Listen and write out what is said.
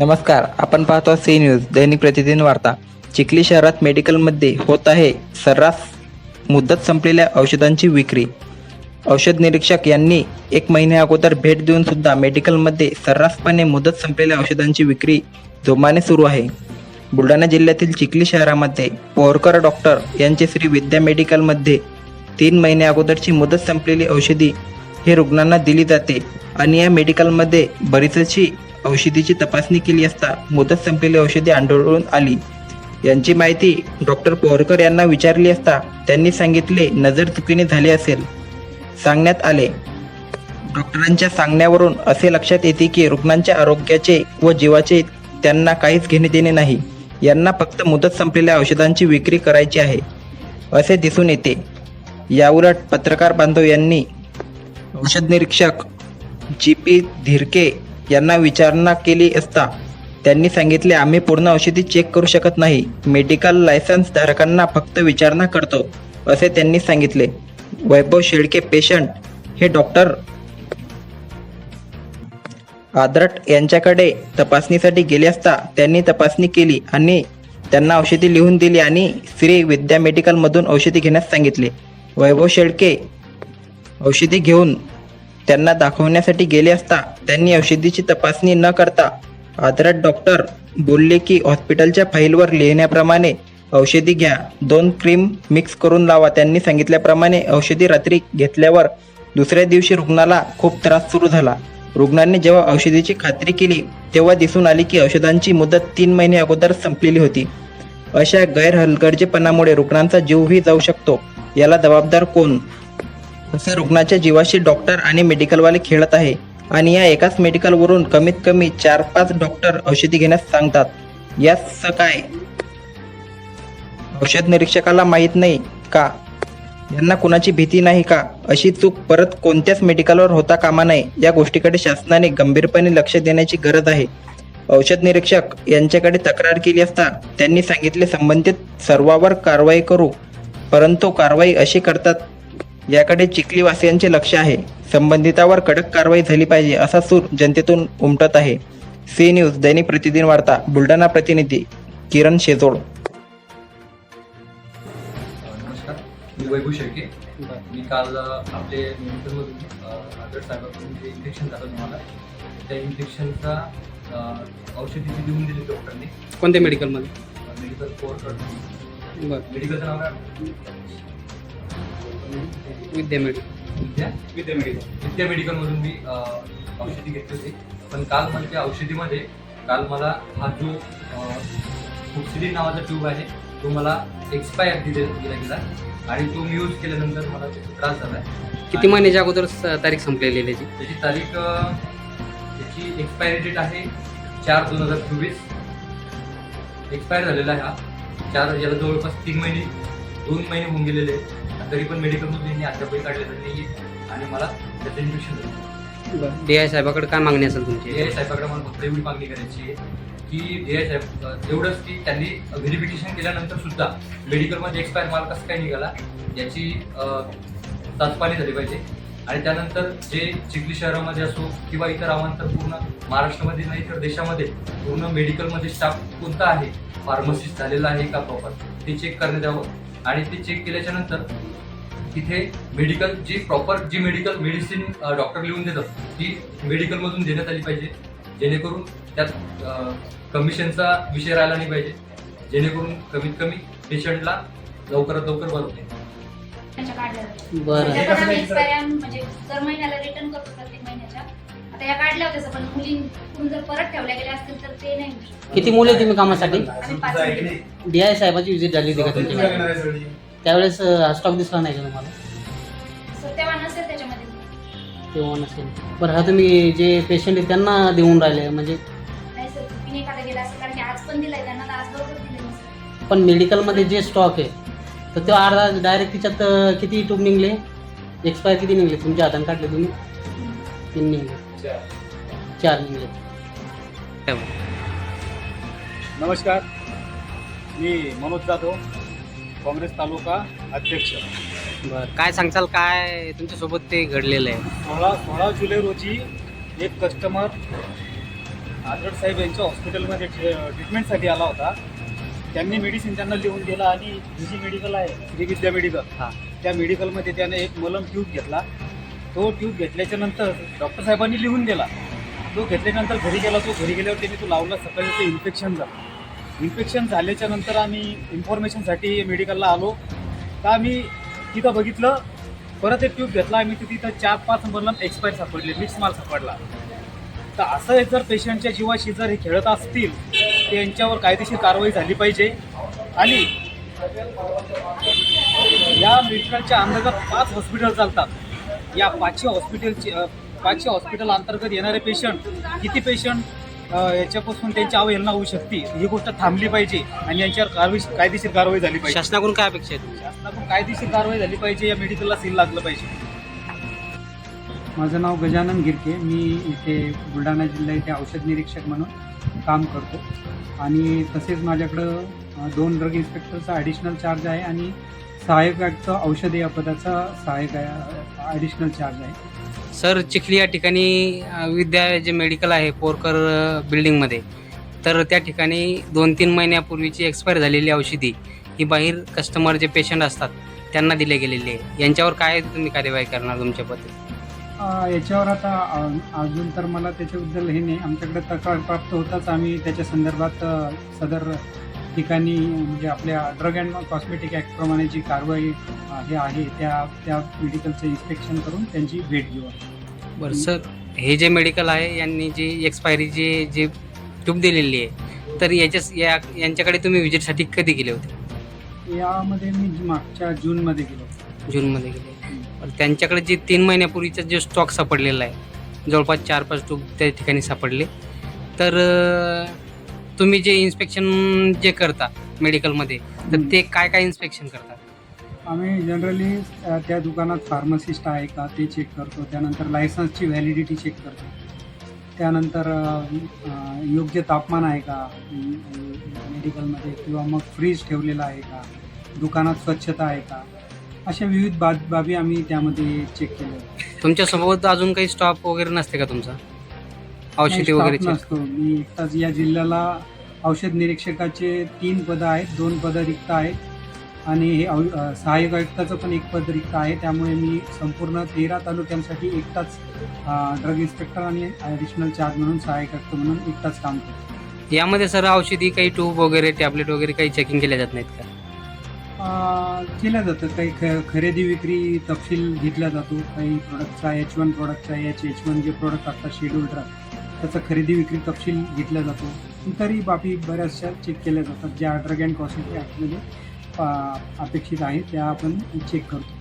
नमस्कार आपण पाहतो सी न्यूज दैनिक प्रतिदिन वार्ता. चिखली शहरात मेडिकलमध्ये होत आहे सर्रास मुदत संपलेल्या औषधांची विक्री. औषध निरीक्षक यांनी एक महिन्या अगोदर भेट देऊन सुद्धा मेडिकलमध्ये सर्रासपणे मुदत संपलेल्या औषधांची विक्री जोमाने सुरू आहे. बुलढाणा जिल्ह्यातील चिखली शहरामध्ये पोरकर डॉक्टर यांचे श्री विद्या मेडिकलमध्ये तीन महिने अगोदरची मुदत संपलेली औषधी हे रुग्णांना दिली जाते आणि या मेडिकलमध्ये बरीचशी औषधीची तपासणी केली असता मुदत संपलेली औषधे आढळून आली. यांची माहिती डॉक्टर पोरकर यांना विचारली असता त्यांनी सांगितले नजर चुकीने झाले असेल. सांगण्यात आले डॉक्टरांच्या सांगण्यावरून असे लक्षात येते की रुग्णांच्या आरोग्याचे व जीवाचे त्यांना काहीच घेणे देणे नाही. यांना फक्त मुदत संपलेल्या औषधांची विक्री करायची आहे असे दिसून येते. याउलट पत्रकार बांधव यांनी औषध निरीक्षक जी पी धिरके यांना विचारणा केली असता त्यांनी सांगितले आम्ही पूर्ण औषधी चेक करू शकत नाही. मेडिकल लायसन्स धारकांना फक्त विचारणा करतो असे त्यांनी सांगितले. वैभव शेळके पेशंट हे डॉक्टर आदरट यांच्याकडे तपासणीसाठी गेले असता त्यांनी तपासणी केली आणि त्यांना औषधी लिहून दिली आणि श्री विद्या मेडिकलमधून औषधी घेण्यास सांगितले. वैभव शेळके औषधी घेऊन त्यांना दाखवण्यासाठी गेले असता त्यांनी औषधीची तपासणी न करता आदरात डॉक्टर बोलले की हॉस्पिटलच्या फाईलवर लिहिण्याप्रमाणे औषधी घ्या. दोन क्रीम मिक्स करून लावा. त्यांनी सांगितल्याप्रमाणे औषधी रात्री घेतल्यावर दुसऱ्या दिवशी रुग्णाला खूप त्रास सुरू झाला. रुग्णांनी जेव्हा औषधीची खात्री केली तेव्हा दिसून आली की औषधांची मुदत तीन महिने अगोदर संपलेली होती. अशा गैरहलगर्जेपणामुळे रुग्णांचा जीवही जाऊ शकतो. याला जबाबदार कोण? असे रुग्णाच्या जीवाशी डॉक्टर आणि मेडिकलवाले खेळत आहे. आणि या एकाच मेडिकलवरून कमीत कमी चार पाच डॉक्टर औषधी घेण्यास सांगतात. याच काय? औषध निरीक्षकाला माहीत नाही का? यांना कुणाची भीती नाही का? अशी चूक परत कोणत्याच मेडिकलवर होता कामा नये या गोष्टीकडे शासनाने गंभीरपणे लक्ष देण्याची गरज आहे. औषध निरीक्षक यांच्याकडे तक्रार केली असता त्यांनी सांगितले संबंधित सर्वावर कारवाई करू परंतु कारवाई अशी करतात याकडे चिखलीवासियांचे लक्ष आहे. संबंधितावर कडक कारवाई झाली पाहिजे असा सूर जनतेतून उमटत आहे. सी न्यूज दैनिक प्रतिदिन वार्ता बुलढाणा प्रतिनिधी किरण शेजोड. नमस्कार मी वैभव शेळके. मी काल आपले मेडिकलमधून आदर साहेबांकडून जे इंजेक्शन झालं तुम्हाला त्या इंजेक्शनचा औषधी देऊन दिली डॉक्टरने कोणत्या मेडिकलमध्ये मेडिकल कोर्ट मेडिकलचं नाव विद्या मेडिकल विद्या? विद्या मेडिकल विद्या मेडिकलमधून मी औषधी घेतली होती. पण काल मला त्या औषधीमध्ये काल मला हा जो फुक्सिलिन नावाचा ट्यूब आहे तो मला एक्सपायर दिले दिला गेला. आणि तो मी यूज केल्यानंतर मला त्रास झाला. किती महिन्याच्या अगोदर तारीख संपलेली आहे त्याची? त्याची तारीख त्याची एक्सपायरी डेट आहे चार दोन हजार चोवीस. एक्सपायर झालेला आहे हा. चार याला जवळपास तीन महिने दोन महिने होऊन गेलेले. आहेत तरी पण मेडिकलमधून त्यांनी अद्यापही काढलेलं नाही आणि मला त्याचं इन्फेक्शन झालं डी आय साहेबाकडे काय मागणी असेल तुमची? डी आय साहेबाकडे मला फक्त एवढी मागणी करायची आहे की डी आय साहेब एवढंच की त्यांनी व्हेरिफिकेशन केल्यानंतर सुद्धा मेडिकलमध्ये एक्सपायर माल कसं काय निघाला याची चाचपणी झाली पाहिजे. आणि त्यानंतर जे चिखली शहरामध्ये असो किंवा इतर अवांतर पूर्ण महाराष्ट्रामध्ये नाही तर देशामध्ये पूर्ण मेडिकलमध्ये स्टाफ कोणता आहे? फार्मसिस्ट झालेला आहे का प्रॉपर ते चेक करण्यात यावं. आणि ते चेक केल्याच्यानंतर तिथे मेडिकल जी प्रॉपर जी मेडिकल मेडिसिन डॉक्टर लिहून देतात ती मेडिकलमधून देण्यात आली पाहिजे. जेणेकरून त्यात कमिशनचा विषय राहिला नाही पाहिजे. जेणेकरून कमीत कमी पेशंटला लवकरात लवकर बरं. होते. बरं म्हणजे दर महिन्याला रिटर्न करतो प्रत्येक महिन्याच्या. आता या काढल्या होत्या पण मुलींकडून जर परत ठेवल्या गेल्या असतील तर ते नाही. होऊ शकत. किती मुले तुम्ही कामासाठी? आम्ही पाच मुली. डी आय साहेबाची विजिट झाली होती का तुमची त्यावेळेस अं, हा स्टॉक दिसला नाही का तुम्हाला? तेव्हा नसेल त्याच्यामध्ये. तेव्हा नसेल. बरं हा तुम्ही जे पेशंट आहे त्यांना देऊन राहिले म्हणजे? नाही सर चुकीने एखादा गेला असेल कारण की आज पण दिलाय त्यांना तर आज बरोबर दिलं नसेल. पण मेडिकलमध्ये जे स्टॉक आहे तर तो अर्धा डायरेक्ट तिच्यात अं, किती ट्यूब निघले? एक्सपायर किती निघले? तुमच्या हाताने काढले तुम्ही? तीन निघले. चार नमस्कार. मी मनोज जाधव काँग्रेस तालुका अध्यक्ष. बरं काय सांगचाल काय तुमच्यासोबत ते घडलेलं आहे? सोळा सोळा जुलै रोजी एक कस्टमर आदरड साहेब यांच्या हॉस्पिटलमध्ये ट्री- ट्रीटमेंटसाठी आला होता. त्यांनी मेडिसिन त्यांना लिहून दिला आणि ही जी मेडिकल आहे श्री विद्या मेडिकल हा. त्या मेडिकलमध्ये त्याने एक मलम ट्यूब घेतला. तो ट्यूब घेतल्याच्या नंतर डॉक्टर साहेबांनी लिहून दिला. तो घेतल्यानंतर घरी गेला तो घरी गेल्यावर त्यांनी तो लावला सकाळी ते इन्फेक्शन झालं. इन्फेक्शन झाल्याच्यानंतर आम्ही इन्फॉर्मेशनसाठी मेडिकलला आलो. तर आम्ही तिथं बघितलं परत एक ट्यूब घेतला आम्ही तिथं चार पाच नंबरला एक्सपायर सापडले मिक्स माल सापडला. तर असं जर पेशंटच्या जीवाशी जर हे खेळत असतील तर यांच्यावर कायदेशीर कारवाई झाली पाहिजे. आणि या मेडिकलच्या अंतर्गत पाच हॉस्पिटल चालतात. या पाचशे हॉस्पिटलचे पाचशे हॉस्पिटल अंतर्गत येणारे पेशंट किती पेशंट याच्यापासून त्यांची अवहेलना होऊ शकते? ही गोष्ट थांबली पाहिजे आणि यांच्यावर कारवाई कायदेशीर कारवाई झाली पाहिजे. शासनाकडून काय अपेक्षा आहे शासनाकडून कायदेशीर कारवाई झाली पाहिजे या मेडिकलला सील लागलं पाहिजे. माझं नाव गजानन गिरके. मी इथे बुलढाणा जिल्हा इथे औषध निरीक्षक म्हणून काम करतो. आणि तसेच माझ्याकडं अ, दोन ड्रग इन्स्पेक्टरचा ॲडिशनल चार्ज आहे आणि सहाय्यक आयुक्त औषध या पदाचा सहाय्यक ॲडिशनल चार्ज आहे. सर चिखली या ठिकाणी विद्या जे मेडिकल आहे पोरकर बिल्डिंगमध्ये तर त्या ठिकाणी दोन तीन महिन्यापूर्वीची एक्सपायर झालेली औषधी ही बाहेर कस्टमर जे पेशंट असतात त्यांना दिले गेलेली आहे. यांच्यावर काय तुम्ही कार्यवाही करणार तुमच्या पद्धती याच्यावर आता अजून तर मला त्याच्याबद्दल हे नाही. आमच्याकडे तक्रार प्राप्त होताच आम्ही त्याच्या संदर्भात सदर ठिकाणी म्हणजे आपल्या ड्रग अँड कॉस्मेटिक ॲक्टप्रमाणे जी कारवाई हे आहे त्या त्या मेडिकलचं इन्स्पेक्शन करून त्यांची भेट घेऊ बरं सर हे जे मेडिकल आहे यांनी जी एक्सपायरी जे जे ट्यूब दिलेली आहे तर याच्या या यांच्याकडे तुम्ही विजिटसाठी कधी गेले होते? यामध्ये मी मागच्या जूनमध्ये गेलो जूनमध्ये गेले. त्यांच्याकडे जे तीन महिन्यापूर्वीचा जो स्टॉक सापडलेला आहे जवळपास चार पाच ट्यूब त्या ठिकाणी सापडले तर तुम्ही जे इन्स्पेक्शन जे करता मेडिकलमध्ये तर ते काय काय इन्स्पेक्शन करता? आम्ही जनरली त्या दुकानात फार्मसिस्ट आहे का ते चेक करतो. त्यानंतर लायसन्सची व्हॅलिडिटी चेक करतो. त्यानंतर योग्य तापमान आहे का मेडिकलमध्ये किंवा मग फ्रीज ठेवलेला आहे का दुकानात स्वच्छता आहे का अशा विविध बाब बाबी आम्ही त्यामध्ये चेक केल्या तुमच्यासोबत अजून काही स्टॉप वगैरे नसते का तुमचा? औषधी वगैरे नसतो. मी एकटाच या जिल्ह्याला औषध निरीक्षकाचे तीन पदं आहेत दोन पदं रिक्त आहेत. आणि हे औ- अ, सहाय्यक आयुक्ताचं पण एक पद रिक्त आहे. त्यामुळे मी संपूर्ण तेरा तालुक्यांसाठी एकटाच ड्रग इन्स्पेक्टर आणि ॲडिशनल चार्ज म्हणून सहाय्यक आयुक्त म्हणून एकटाच काम करतो. यामध्ये सर औषधी काही ट्यूब वगैरे टॅबलेट वगैरे काही चेकिंग केल्या जात नाहीत का? अ, केलं जातं काही ख खरेदी विक्री तपशील घेतला जातो. काही प्रोडक्टचा एच वन प्रोडक्टचा एच एच वन जे प्रोडक्ट असतात शेड्यूल ड्रग त्याचा खरेदी विक्री तपशील घेतला जातो. इतरही बाबी बऱ्याचशा चेक केल्या जातात. ज्या ड्रग अँड कॉस्मेटिक ॲक्टमध्ये अपेक्षित आहे त्या आपण चेक करतो.